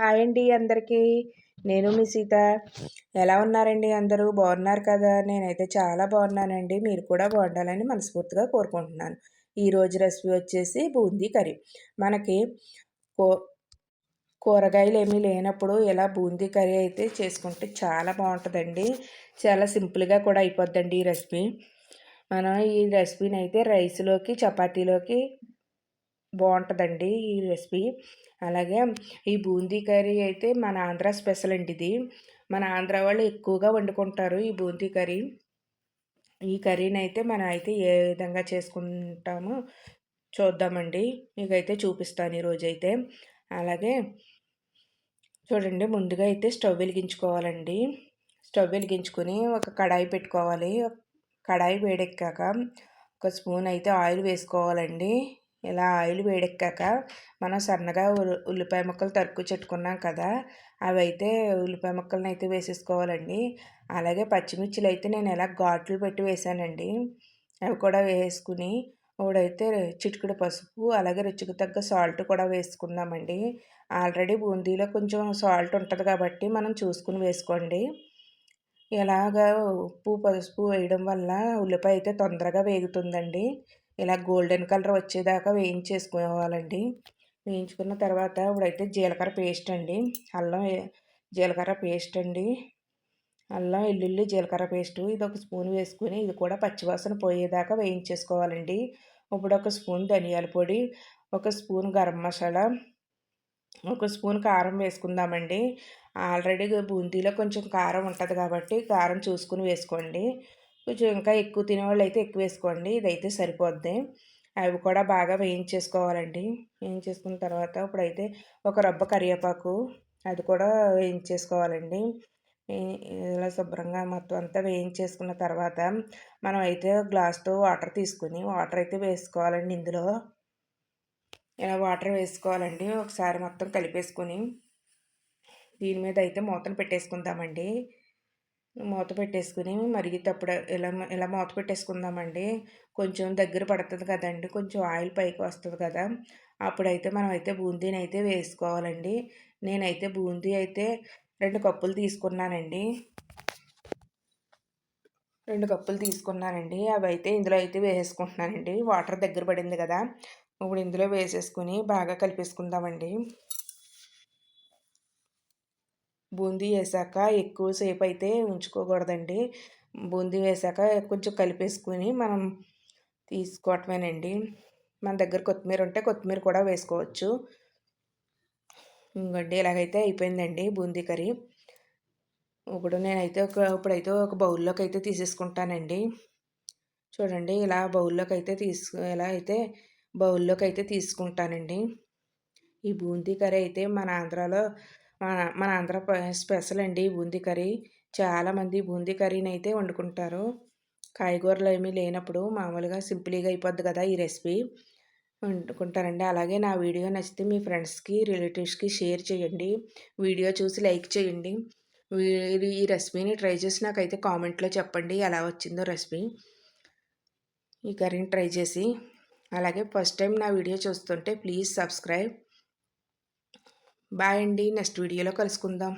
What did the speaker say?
Hi అండి అందరికీ. నేను మీ సీత. ఎలా ఉన్నారండి అందరూ? బాగున్నారు కదా? నేనైతే చాలా బాగున్నానండి. మీరు కూడా బాగుండాలని మనస్ఫూర్తిగా కోరుకుంటున్నాను. ఈరోజు రెసిపీ వచ్చేసి బూందీ కర్రీ. మనకి కో కూరగాయలు ఏమీ లేనప్పుడు ఇలా బూందీ కర్రీ అయితే చేసుకుంటే చాలా బాగుంటుందండి. చాలా సింపుల్గా కూడా అయిపోద్దండి ఈ రెసిపీ. మనం ఈ రెసిపీని అయితే రైస్లోకి చపాతీలోకి బాగుంటుందండి ఈ రెసిపీ. అలాగే ఈ బూందీ కర్రీ అయితే మన ఆంధ్ర స్పెషల్ అండి ఇది. మన ఆంధ్ర వాళ్ళు ఎక్కువగా వండుకుంటారు ఈ బూందీ కర్రీ. ఈ కర్రీని అయితే మనం అయితే ఏ విధంగా చేసుకుంటామో చూద్దామండి. మీకైతే చూపిస్తాను ఈరోజైతే అలాగే చూడండి ముందుగా అయితే స్టవ్ వెలిగించుకోవాలండి. స్టవ్ వెలిగించుకొని ఒక కడాయి పెట్టుకోవాలి. కడాయి వేడెక్కాక ఒక స్పూన్ అయితే ఆయిల్ వేసుకోవాలండి. ఇలా ఆయిల్ వేడెక్కాక మనం సన్నగా ఉల్లిపాయ ముక్కలు తరుక్కు చెట్టుకున్నాం కదా అవైతే ఉల్లిపాయ ముక్కలను అయితే వేసేసుకోవాలండి. అలాగే పచ్చిమిర్చిలు అయితే నేను ఎలా ఘాట్లు పెట్టి వేసానండి. అవి కూడా వేసుకుని ఇప్పుడైతే చిటికెడు పసుపు అలాగే రుచికి తగ్గ సాల్ట్ కూడా వేసుకుందామండి. ఆల్రెడీ బూందీలో కొంచెం సాల్ట్ ఉంటుంది కాబట్టి మనం చూసుకుని వేసుకోండి. ఇలాగా ఉప్పు పసుపు వేయడం వల్ల ఉల్లిపాయ అయితే తొందరగా వేగుతుందండి. ఇలా గోల్డెన్ కలర్ వచ్చేదాకా వేయించేసుకోవాలండి. వేయించుకున్న తర్వాత ఇప్పుడైతే జీలకర్ర పేస్ట్ అండి. అల్లం జీలకర్ర పేస్ట్ అండి. అల్లం వెల్లుల్లి జీలకర్ర పేస్ట్ ఇది ఒక స్పూన్ వేసుకుని ఇది కూడా పచ్చివాసన పోయేదాకా వేయించేసుకోవాలండి. ఇప్పుడు ఒక స్పూన్ ధనియాల పొడి ఒక స్పూన్ గరం మసాలా ఒక స్పూన్ కారం వేసుకుందామండి. ఆల్రెడీ బూందీలో కొంచెం కారం ఉంటుంది కాబట్టి కారం చూసుకుని వేసుకోండి. కొంచెం ఇంకా ఎక్కువ తినేవాళ్ళు అయితే ఎక్కువ వేసుకోండి. ఇదైతే సరిపోద్ది. అవి కూడా బాగా వేయించేసుకోవాలండి. వేయించేసుకున్న తర్వాత ఇప్పుడైతే ఒక రబ్బ కరివేపాకు అది కూడా వేయించేసుకోవాలండి. ఇలా శుభ్రంగా మొత్తం అంతా వేయించేసుకున్న తర్వాత మనం అయితే గ్లాస్తో వాటర్ తీసుకుని వాటర్ అయితే వేసుకోవాలండి ఇందులో. ఇలా వాటర్ వేసుకోవాలండి. ఒకసారి మొత్తం కలిపేసుకొని దీని మీద అయితే మూతను పెట్టేసుకుందామండి. మూత పెట్టేసుకుని మరిగేటప్పుడు ఇలా ఇలా మూత పెట్టేసుకుందామండి? కొంచెం దగ్గర పడుతుంది కదండి. కొంచెం ఆయిల్ పైకి వస్తుంది కదా. అప్పుడైతే మనం అయితే బూందీని అయితే వేసుకోవాలండి. నేనైతే బూందీ అయితే రెండు కప్పులు తీసుకున్నానండి. రెండు కప్పులు తీసుకున్నానండి. అవి అయితే ఇందులో అయితే వేసేసుకుంటున్నానండి. వాటర్ దగ్గర పడింది కదా. ఇప్పుడు ఇందులో వేసేసుకుని బాగా కలిపేసుకుందామండి. బూందీ వేసాక ఎక్కువసేపు అయితే ఉంచుకోకూడదండి. బూందీ వేసాక కొంచెం కలిపేసుకుని మనం తీసుకోవటమేనండి. మన దగ్గర కొత్తిమీర ఉంటే కొత్తిమీర కూడా వేసుకోవచ్చు. ఇంకండి ఇలాగైతే అయిపోయిందండి బూందీ కర్రీ. ఇప్పుడు నేనైతే ఒక ఇప్పుడైతే ఒక బౌల్లోకి అయితే తీసేసుకుంటానండి. చూడండి ఇలా బౌల్లోకి అయితే తీసుకు ఎలా అయితే బౌల్లోకి అయితే తీసుకుంటానండి. ఈ బూందీ కర్రీ అయితే మన ఆంధ్రాలో మన మన ఆంధ్ర స్పెషల్ అండి బూందీ కర్రీ. చాలామంది బూందీ కర్రీని అయితే వండుకుంటారు. కాయగూరలు ఏమీ లేనప్పుడు మామూలుగా సింపుల్గా అయిపోద్ది కదా ఈ రెసిపీ. వండుకుంటారండి. అలాగే నా వీడియో నచ్చితే మీ ఫ్రెండ్స్కి రిలేటివ్స్కి షేర్ చేయండి. వీడియో చూసి లైక్ చేయండి. ఈ రెసిపీని ట్రై చేసి నాకైతే కామెంట్లో చెప్పండి ఎలా వచ్చిందో రెసిపీ. ఈ కర్రీని ట్రై చేసి. అలాగే ఫస్ట్ టైం నా వీడియో చూస్తుంటే ప్లీజ్ సబ్స్క్రైబ్. బాయ్ అండి. నెక్స్ట్ వీడియోలో కలుసుకుందాం.